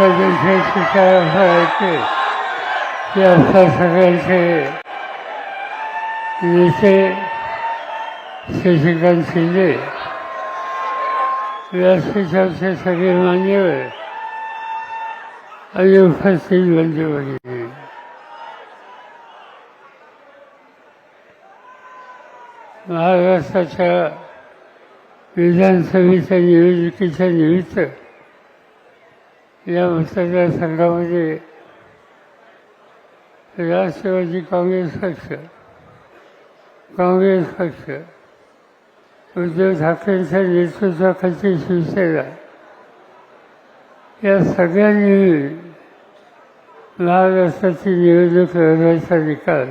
आजच्या दिवशी काय व्हायचे की आमच्या सगळ्यांचे नेते शशिकांत शिंदे व्यासपीठाचे सगळे मान्यवर आणि उपस्थित बंधू महाराष्ट्राच्या विधानसभेच्या निवडणुकीच्या निमित्त या मतदारसंघामध्ये राष्ट्रवादी काँग्रेस पक्ष काँग्रेस पक्ष उद्धव ठाकरेंच्या नेतृत्वाखालची शिवसेना या सगळ्यांनी मिळून महाराष्ट्राची निवडणूक लढवायचा निकाल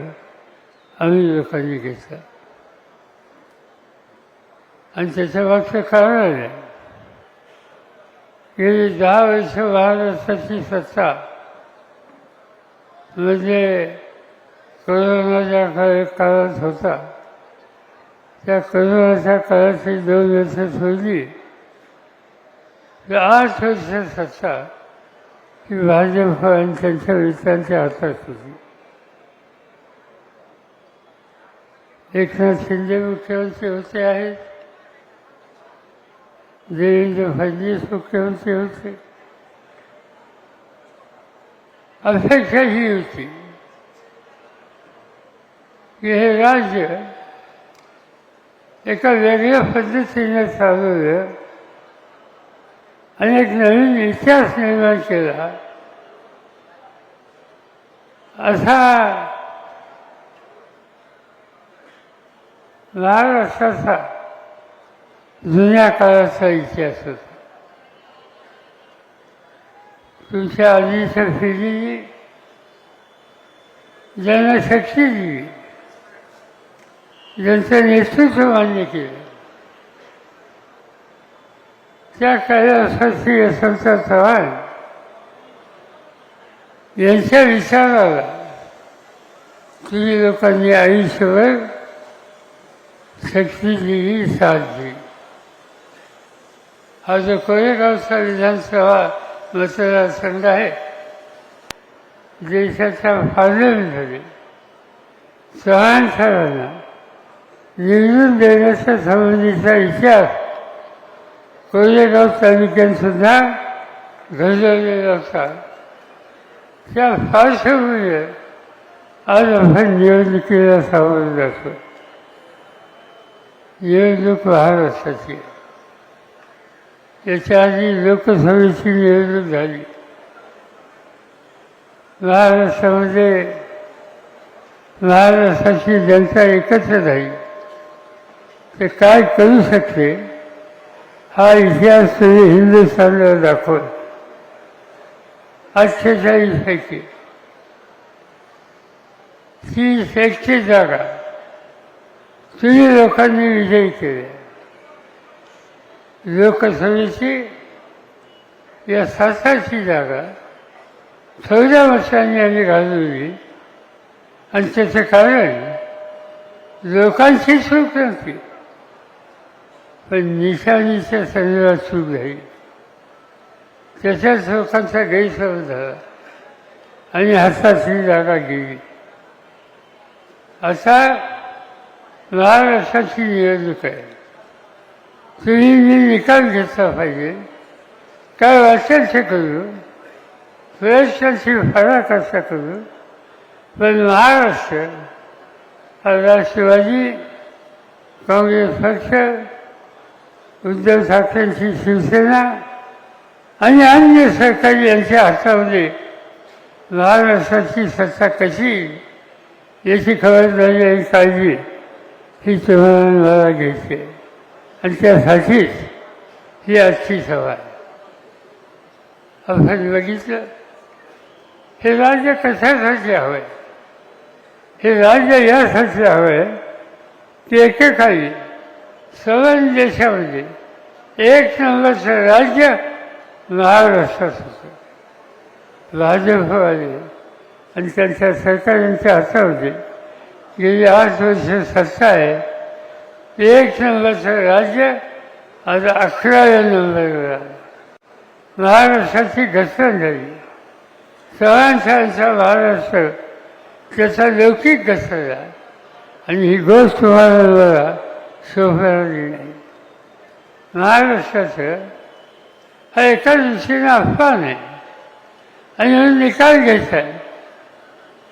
आम्ही लोकांनी घेतला. आणि त्याच्या मागचं कारण आहे गेली दहा वर्ष महाराष्ट्राची सत्ता म्हणजे कोरोनाच्या काळ काळात होता त्या करोनाच्या काळाची दोन वर्ष सोडली. आठ वर्ष सत्ता ही भाजप आणि त्यांच्या मित्रांच्या हातात होती. एकनाथ शिंदे मुख्यमंत्री होते आहेत. देवेंद्र फडणवीस मुख्यमंत्री होते. अपेक्षा ही होती की हे राज्य एका वेगळ्या पद्धतीने चालवलं आणि एक नवीन इतिहास निर्माण केला असा महाराष्ट्राचा जुन्या काळाचा इतिहास होता तुमच्या आधीच्या पिढीने ज्यांना शक्ती दिली ज्यांचं नेतृत्व मान्य केलं. त्या कैलासाची यशवंत चव्हाण यांच्या विचाराला तुम्ही लोकांनी आयुष्यभर शक्ती दिली साथ दिली. हा जो कोरेगावचा विधानसभा मतदारसंघ आहे? देशाच्या पार्लमेंटमध्ये चव्हाण साहेबांना निवडून देण्याच्या संबंधीचा इतिहास कोरेगाव तालुक्यात सुद्धा घडवलेला होता. त्या पार्श्वभूमीवर आज आपण निवडणुकीला सामोरं जातो. निवडणूक महाराष्ट्राची. याच्या आधी लोकसभेची निवडणूक झाली. महाराष्ट्रामध्ये महाराष्ट्राची जनता एकत्र झाली. ते काय करू शकते? हा इतिहास तुम्ही हिंदुस्थानला दाखवला अठ्ठेचाळीस पैकी. तीस एकशे जागा. तुम्ही लोकांनी विजयी केल्या. लोकसभेची या सासाची जागा चौदा वर्षांनी आम्ही घालवली. आणि त्याचं कारण लोकांची चूक नव्हती. पण निशाणीच्या संदर्भात चूक झाली त्याच्याच लोकांचा गैरसमज झाला. आणि हातातली जागा गेली. असा महाराष्ट्राची निवडणूक आहे. तुम्ही निकाल घेतला पाहिजे काय वाटेल ते करू प्रयत्नाची फरक असा करू पण महाराष्ट्र हा राष्ट्रवादी काँग्रेस पक्ष उद्धव ठाकरेंची शिवसेना आणि अन्य सरकारी यांच्या हातामध्ये महाराष्ट्राची सत्ता कशी याची खबरदारी आणि काळजी ही तुम्हाला मला घ्यायची आहे. आणि त्यासाठीच ही आजची सभा आहे आपण बघितलं हे राज्य कशासाठी हवं? हे राज्य यासाठी हवं? की एकेकाळी सर्व देशामध्ये एक नंबरचं राज्य महाराष्ट्रात होतं. भाजपवाले आणि त्यांच्या सरकारांच्या हातामध्ये गेली आठ वर्ष सत्ता आहे. एक नंबरचं राज्य आता अकराव्या नंबरवर आलं महाराष्ट्राची घसरण झाली सगळ्यांचा महाराष्ट्र त्याचा लौकिक घसरला आणि ही गोष्ट तुम्हाला मला सोपवली नाही. महाराष्ट्राचं हा एका दृष्टीनं अफवा आहे. आणि म्हणून निकाल घ्यायचा आहे.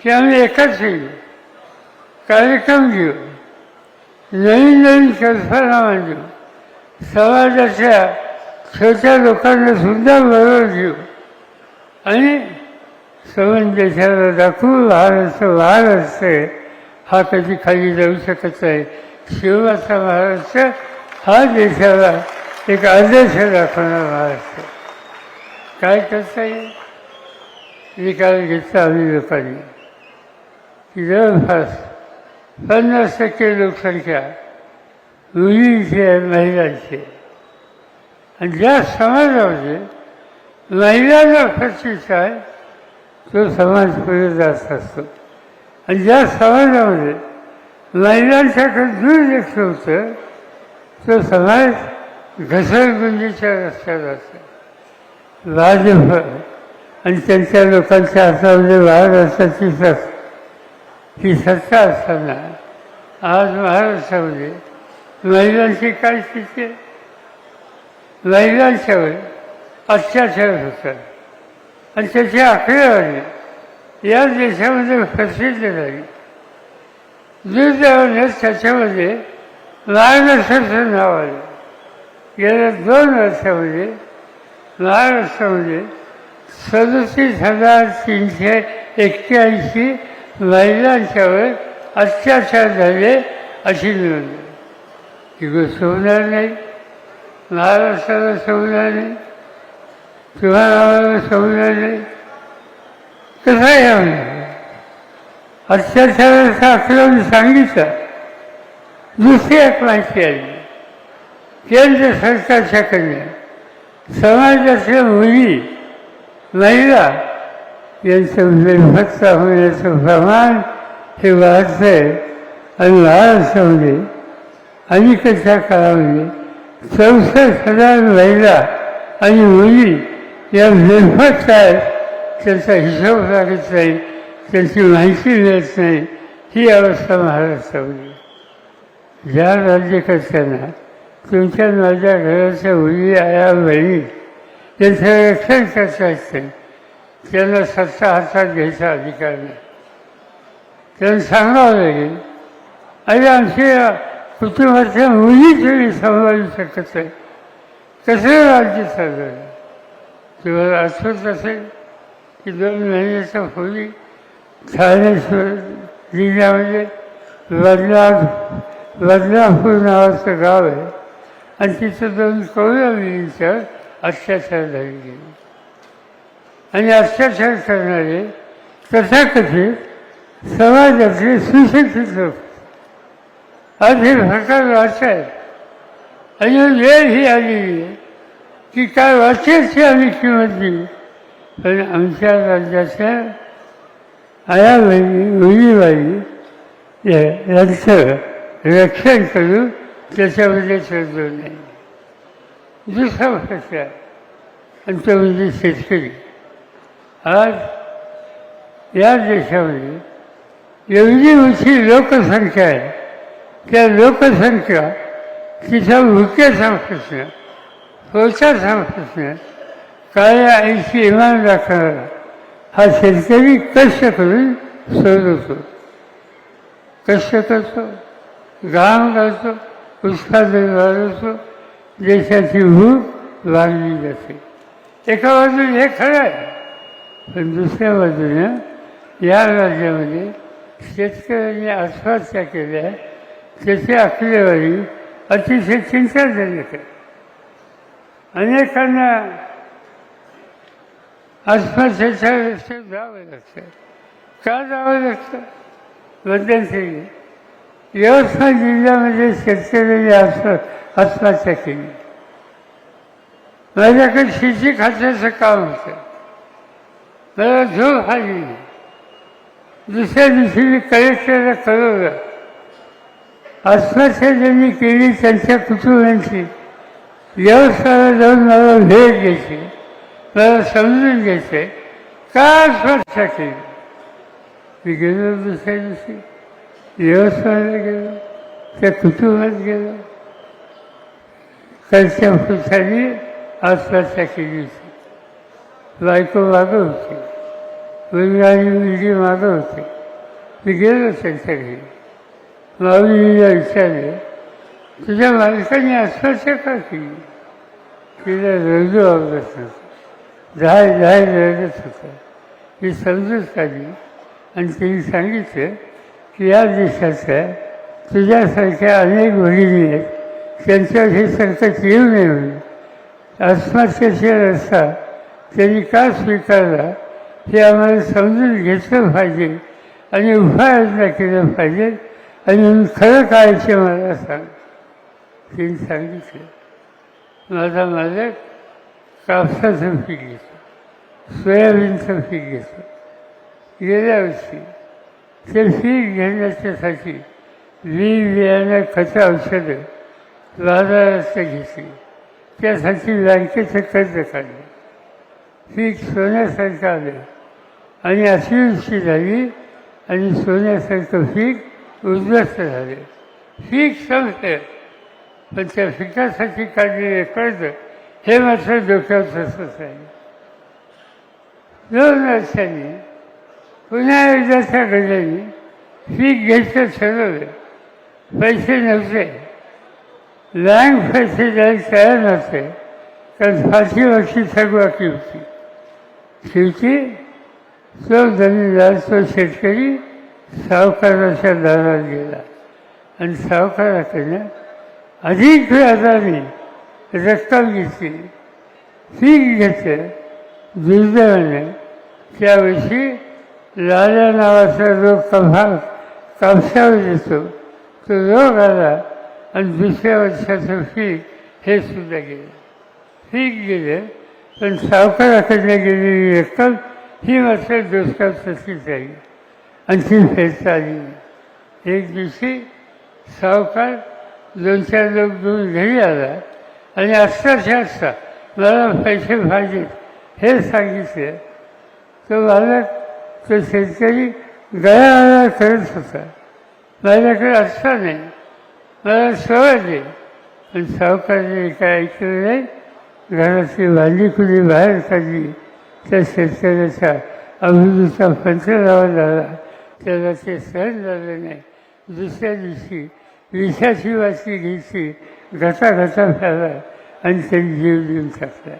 की आम्ही एकच येऊ कार्यक्रम घेऊ. नवीन नवीन कल्पना मांडू समाजाच्या छोट्या लोकांना सुद्धा बरोबर घेऊ आणि समज देशाला दाखवू महाराष्ट्र महाराष्ट्र हा कधी खाली जाऊ शकत नाही. शिवाचा महाराष्ट्र हा देशाला एक आदर्श दाखवणार महाराष्ट्र. काय करता येईल? निकाल घेतला आम्ही लोकांनी. की जवळपास पन्नास टक्के लोकसंख्या मुलींची आहे महिलांची. आणि ज्या समाजामध्ये महिलांना प्रतिष्ठा आहे तो समाज पुढे जात असतो. आणि ज्या समाजामध्ये महिलांसाठी दुर्लक्ष होतं तो समाज घसरगुंडीच्या रस्त्यात असतो. भाजप आणि त्यांच्या लोकांच्या हातामध्ये महाराष्ट्राची सत्ता ही सत्ता असताना आज महाराष्ट्रामध्ये महिलांची काय स्थिती आहे? महिलांच्यावर अत्याचार होतात. आणि त्याची आकडेवारी या देशामध्ये प्रसिद्ध झाली दुर्दैवाने त्याच्यामध्ये महाराष्ट्राचं नाव आलं गेल्या दोन वर्षामध्ये महाराष्ट्रामध्ये म्हणजे सदतीस हजार तीनशे एक्क्याऐंशी महिलांच्यावर अत्याचार झाले अशी नोंद. ती गोष्ट होणार नाही महाराष्ट्राला समजणार नाही किंवा आम्हाला समजणार नाही. कसं आहे अत्याचाराचा आकलन सांगितलं. दुसरी एक माहिती आली केंद्र सरकारच्याकडनं समाजातल्या मुली महिला यांचं विभक्त होण्याचं प्रमाण हे वाढतं आहे आणि महाराष्ट्रामध्ये अलीकडच्या काळामध्ये चौसष्ट हजार महिला आणि मुली या बेभत्त आहेत त्यांचा हिशोब लागत नाही त्यांची माहिती मिळत नाही ही अवस्था महाराष्ट्रामध्ये ज्या राज्यकर्त्यांना तुमच्या माझ्या घराच्या मुली आया बहिणी यांचं रक्षण करता असतं त्यांना सत्ता हातात घ्यायचा अधिकार नाही. त्यांना सांगावं लागेल आणि आमची कुटुंबाच्या मुली तरी सांभाळू शकत नाही कसं राज्य चाललं तुम्हाला आठवत असेल की दोन महिन्याच्या पूर्वी ठाणेश्वर जिल्ह्यामध्ये बदला बदलापूर नावाचं गाव आहे आणि तिथं दोन कवळ्या मुलींच्यावर अत्याचार झाले गेले आणि अत्याचार करणारे तथाकथित समाजातले सुशिक्षित लोक. आज हे प्रकार वाच आहे आणि वेळ ही आलेली आहे की काय वाचेची आम्ही किंमत दिली. पण आमच्या राज्याच्या आया बहिणी मुलीबाई यांचं रक्षण करू त्याच्यामध्ये चर्चा नाही दुसरा प्रश्न आहे आणि तो म्हणजे शेतकरी. आज या देशामध्ये एवढी मोठी लोकसंख्या आहे. त्या लोकसंख्या तिचा भुक्याचा प्रश्न पोचाचा प्रश्न काळ्या ऐंशी इमान दाखवणारा हा शेतकरी कष्ट करून सोडवतो कष्ट करतो घाम घालतो उत्पादन वाढवतो देशाची भूक वाढली जाते. एका बाजूला हे खरं आहे. पण दुसऱ्या बाजूने या राज्यामध्ये शेतकऱ्यांनी आत्महत्या केल्या त्याची आकडेवारी अतिशय चिंताजनक आहे. अनेकांना आत्महत्येच्या रस्त्यात जावं लागतं. का जावं लागतं? मध्यंतरी यवतमाळ जिल्ह्यामध्ये शेतकऱ्यांनी आत्म आत्महत्या केली. माझ्याकडे शेती खात्याचं काम होतं. मला झोप आली दुसऱ्या दिवशी मी कलेक्टरला कळवलं आत्महत्या ज्यांनी केली त्यांच्या कुटुंबांची व्यवस्थाला जाऊन मला भेट घ्यायची मला समजून घ्यायचे का स्पर्श केली मी गेलो दुसऱ्या दिवशी व्यवस्थाला गेलो त्या कुटुंबात गेलो. त्यांच्या पुरुषांनी आत्महत्या केली होती बायको वागत होती. वेगळी आणि मुलगी होते. मी गेलो त्यांच्या घरी माऊलीला विचारले तुझ्या मालकाने आत्महत्या का केली? तिला रजू आवडत नव्हतं. दहा दहा रडत होतं. मी समजूच काढली आणि तिने सांगितलं की या देशाच्या तुझ्यासारख्या अनेक भगिनी आहेत. त्यांच्यावर हे संकट येऊ नये म्हणून. आत्महत्येचा रस्ता त्यांनी का स्वीकारला हे आम्हाला समजून घेतलं पाहिजे. आणि उपाययोजना केल्या पाहिजे. आणि खरं काय ते मला सांग. तिने सांगितलं. माझा मालक कापसाचं पीक घेतो. सोयाबीनचं पीक घेतो. गेल्या वर्षी ते पीक घेण्याच्यासाठी बी बियाणं खतं औषधं बाजारात घेतली. त्यासाठी बँकेचं कर्ज काढलं. पीक सोन्यासारखं आलं. आणि अतिवृष्टी झाली आणि सोन्यासारखं पीक उद्ध्वस्त झाले. पीक संपलं पण त्या पिकासाठी काढलेले कर्ज हे मात्र डोक्यात असंच आहे दोन वर्षांनी पुन्हा एकदा त्या फीक पीक घ्यायचं ठरवलं. पैसे नव्हते. बँक पैसे द्यायला तयार नव्हते. कारण फाशी वर्षी थकबाकी होती. शेवटी तो झाला तो शेतकरी सावकाराच्या दारात गेला. आणि सावकाराकडनं अधिक व्याजाने रक्कम घेतली. पीक घेतलं. दुर्दैवाने त्याविषयी लाल्या नावाचा रोग कफा कापसावर येतो तो रोग आला आणि दुसऱ्या वर्षाचं पीक हे सुद्धा गेलं. पीक गेलं पण सावकाराकडनं गेलेली रक्कम ही मात्र दुसऱ्या तशीच आली आणि ती फेरता आली एक दिवशी सावकार दोन चार लोक घेऊन घरी आला. आणि अक्षरशः असता मला पैसे पाहिजेत हे सांगितलं. तो मालक तो शेतकरी गळा करत होता. माझ्याकडे असता नाही मला सवय नाही. पण सावकारने काय ऐकलं नाही? घरातली भांडी खुली बाहेर काढली? त्या शेतकऱ्याचा अभिवृद्धीचा पंचनामा झाला त्याला ते सहन झालं नाही. दुसऱ्या दिवशी विषाची वाची घ्यायची घटा घटा झाला आणि त्यांनी जीव देऊन टाकला.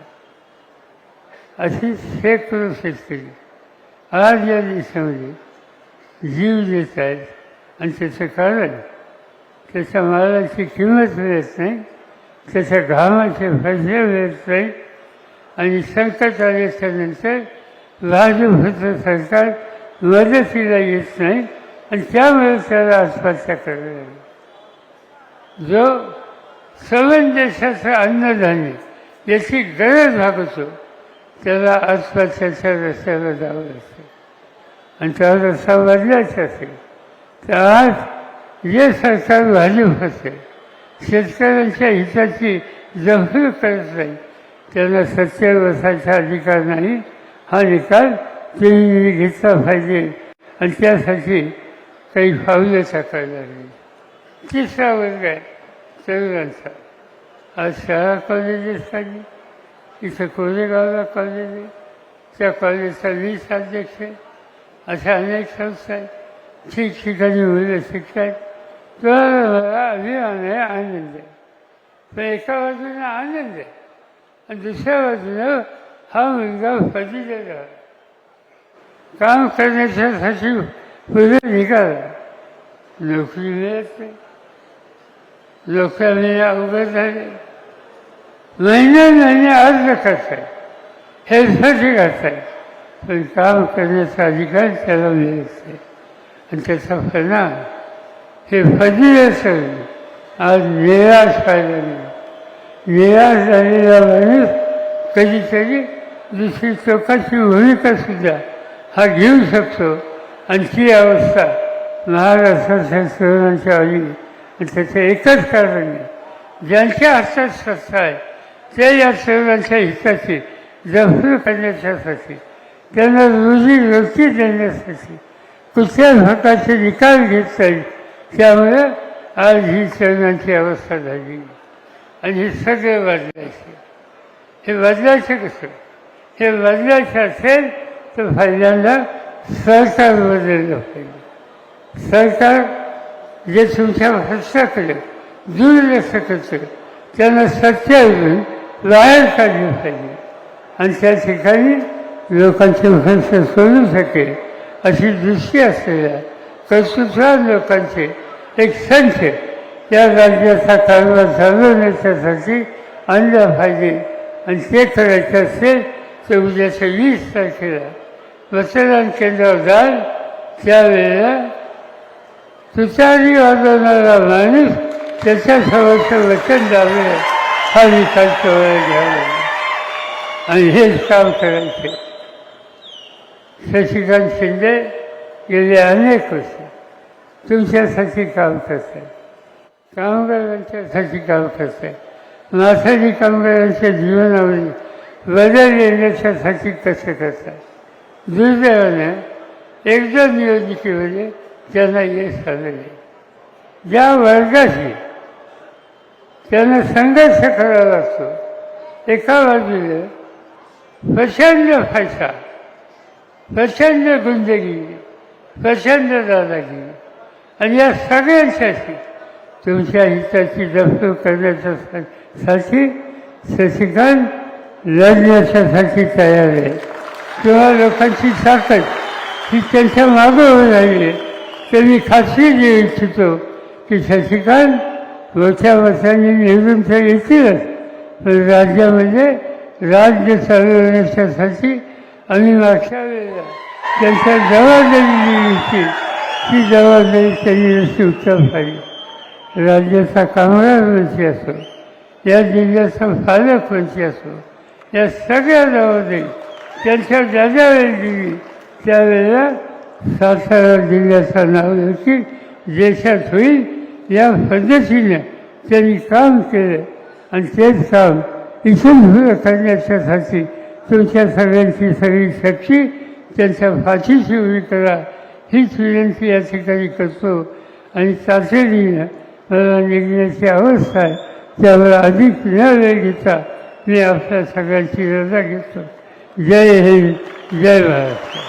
अशी शेकडो शेतकरी आज या देशामध्ये जीव देत आहेत आणि त्याचं कारण त्याच्या मालाची किंमत मिळत नाही त्याच्या घामाचे फसले मिळत नाही आणि संकट आल्याच्यानंतर सरकार मदतीला येत नाही आणि त्यामुळे त्याला आत्महत्या करावी लागली जो सवन देशाचं अन्नधान्य याची गरज भागवतो त्याला आत्महत्याच्या रस्त्याला जावं लागतं. आणि त्या रस्ता बदलायचा असेल तर आज जे सरकार भाजप होते शेतकऱ्यांच्या हिताची जपणूक करत नाही त्यांना सत्तेवर बसायचा अधिकार नाही. हा निकाल त्यांनी घेतला पाहिजे. आणि त्यासाठी काही फावलं टाकायला लागली तिसरा वर्ग आहे तरुणांचा. आज शाळा कॉलेजेस काढली इथं कोरेगावला कॉलेज. आहे त्या कॉलेजचा वीस अध्यक्ष आहे अशा अनेक संस्था आहेत. ठिकठिकाणी मुलं शिकतात. तर मला अभिमान आहे आनंद आहे. पण एका बाजूने आनंद आहे. आणि दुसऱ्या बाजूनं हा मुलगा पदवीला काम करण्याच्यासाठी पुढे निघाला. नोकरी मिळत नाही. लोकांनी अवघड झाले. महिन्या महिने अर्ज करताय. हेल्थसाठी करताय पण काम करण्याचा अधिकार त्याला मिळत नाही. आणि त्याचा परिणाम हे फजिले सगळे आज निराश पाहिला नाही निराश झालेला माणूस कधीतरी दुसरी चौकाची भूमिका सुद्धा हा घेऊ शकतो. आणि ती अवस्था महाराष्ट्राच्या तरुणांच्या आली आणि त्याचं एकच कारण आहे. ज्यांच्या हातात सत्ता आहे ते या तरुणांच्या हिताची जफर करण्याच्यासाठी त्यांना रोजी रोटी देण्यासाठी कुठल्या भागाचे निकाल घेता येईल त्यामुळे आज ही तरुणांची अवस्था झाली. आणि हे सगळे बदलायचे हे बदलायचं कसं? हे बदलायचं असेल तर पहिल्यांदा सरकार बदललं पाहिजे सरकार जे तुमच्या हस्ताकडे दुर्लक्ष करतं त्यांना सत्यावरून बाहेर काढलं पाहिजे आणि त्या ठिकाणी लोकांचे हंस सोडू शकेल अशी दृष्टी असलेल्या कर्तृत्वान लोकांचे एक संच त्या राज्याचा कारभार चालवण्याच्यासाठी आणला पाहिजे आणि ते करायचं असेल तर उद्याच्या वीस तारखेला मतदान केंद्रावर जाल. त्यावेळेला तुतारी वाजवणारा माणूस त्याच्या समोरचं वचन द्यावे हा विचार केवळ घ्यावा. आणि हेच काम करायचे. शशिकांत शिंदे गेले अनेक वर्ष. तुमच्यासाठी काम करतात. कामगारांच्यासाठी काम करते. माथाडी कामगारांच्या जीवनामध्ये बदल येण्याच्यासाठी कसे करतात. दुर्दैवानं एकदा निवडणुकीमध्ये त्यांना यश आलेले ज्या वर्गाशी त्यांना संघर्ष करावा लागतो एका बाजूला प्रचंड पैसा प्रचंड गुंडगिरी प्रचंड दादागिरी आणि या सगळ्यांसाठी तुमच्या हिताची जपणूक करण्याच्यासाठी शशिकांत लढण्याच्यासाठी तयार आहे. किंवा लोकांची ताकद ही त्यांच्या मागं राहिली तर मी खात्री देऊ इच्छितो की शशिकांत मोठ्या वर्षांनी निवडून तर येतीलच. पण राज्यामध्ये राज्य चालवण्याच्यासाठी आम्ही मागच्या वेळेला त्यांच्या जबाबदारी दिली होती ती जबाबदारी त्यांनी अशी उत्तम पाहिजे राज्याचा कामगार मंत्री असो या जिल्ह्याचा पालक मंत्री असो या सगळ्या जबाबदारी त्यांच्या ज्या वेळी दिली त्यावेळेला सातारा जिल्ह्याचं नाव देखील देशात होईल या पद्धतीने त्यांनी काम केलं. आणि तेच काम इथून पुढे करण्याच्यासाठी तुमच्या सगळ्यांची सगळी शक्ती त्यांच्या फाशीची उभी करा हीच विनंती या ठिकाणी करतो. आणि तातडीनं निघण्याची अवस्था आहे. त्यामुळे अधिक न वेळ घेता. मी आपल्या सगळ्यांची रजा घेतो. जय हिंद. जय महाराष्ट्र.